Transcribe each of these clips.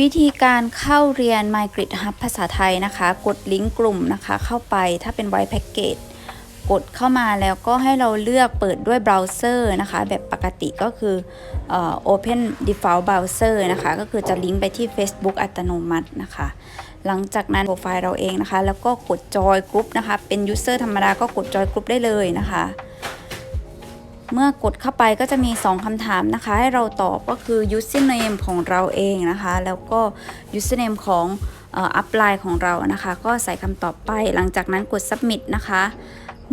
วิธีการเข้าเรียน m y g r i d Hub ภาษาไทยนะคะ กดลิงก์กลุ่มนะคะ เข้าไปถ้าเป็น White Package กดเข้ามาแล้วก็ให้เราเลือกเปิดด้วยเบราว์เซอร์นะคะ แบบปกติก็คืออ Open Default Browser นะคะ ก็คือจะลิงก์ไปที่ Facebook อัตโนมัตินะคะ หลังจากนั้นโปรไฟล์เราเองนะคะ แล้วก็กดจอยกรุ๊ปนะคะ เป็น User ธรรมดาก็กดจอยกรุ๊ปได้เลยนะคะ เมื่อกดเข้าไปก็จะมี 2คำถามนะคะ ให้เราตอบก็คือ username ของเราเองนะคะ แล้วก็ username ของอ่อ upline ของเรานะคะ ก็ใส่คำตอบไป หลังจากนั้นกด submit นะคะ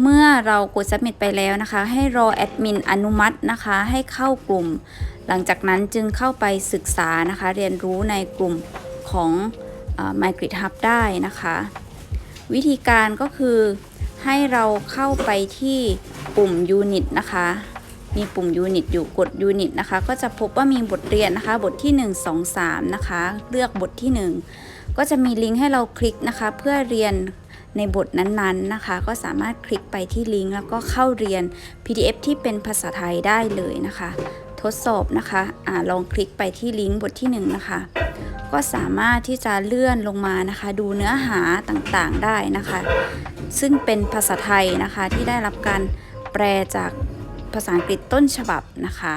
เมื่อเรากด submit ไปแล้วนะคะ ให้รอแอดมินอนุมัตินะคะ ให้เข้ากลุ่ม หลังจากนั้นจึงเข้าไปศึกษานะคะ เรียนรู้ในกลุ่มของ Migrid Hub ได้นะคะ วิธีการก็คือให้เราเข้าไปที่ ปุ่ม Unit นะคะ มีปุ่ม Unit อยู่กด Unit นะคะ ก็จะพบว่ามีบทเรียนนะคะ บทที่ 1 2 3 นะคะ เลือกบทที่ 1 ก็จะมีลิงก์ให้เราคลิกนะคะ เพื่อเรียนในบทนั้นๆนะคะ ก็สามารถคลิกไปที่ลิงก์แล้วก็เข้าเรียน PDF ที่เป็นภาษาไทยได้เลยนะคะ ทดสอบนะคะอะลองคลิกไปที่ลิงก์บทที่ 1 นะคะ ก็สามารถที่จะเลื่อนลงมานะคะ ดูเนื้อหาต่างๆได้นะคะ ซึ่งเป็นภาษาไทยนะคะที่ได้รับการ แปลจากภาษาอังกฤษต้นฉบับนะคะ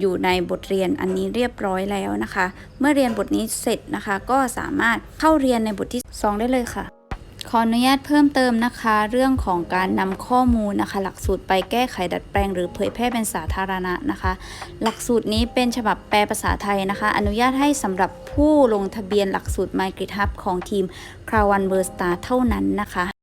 อยู่ในบทเรียนอันนี้เรียบร้อยแล้วนะคะ เมื่อเรียนบทนี้เสร็จนะคะ ก็สามารถเข้าเรียนในบทที่ 2 ได้เลยค่ะ ขออนุญาตเพิ่มเติมนะคะ เรื่องของการนำข้อมูลนะคะ หลักสูตรไปแก้ไขดัดแปลง หรือเผยแพร่เป็นสาธารณะนะคะ หลักสูตรนี้เป็นฉบับแปลภาษาไทยนะคะ อนุญาตให้สำหรับผู้ลงทะเบียนหลักสูตร m y g r i d Hub ของทีม c r a w a n w o r s t a r เท่านั้นนะคะ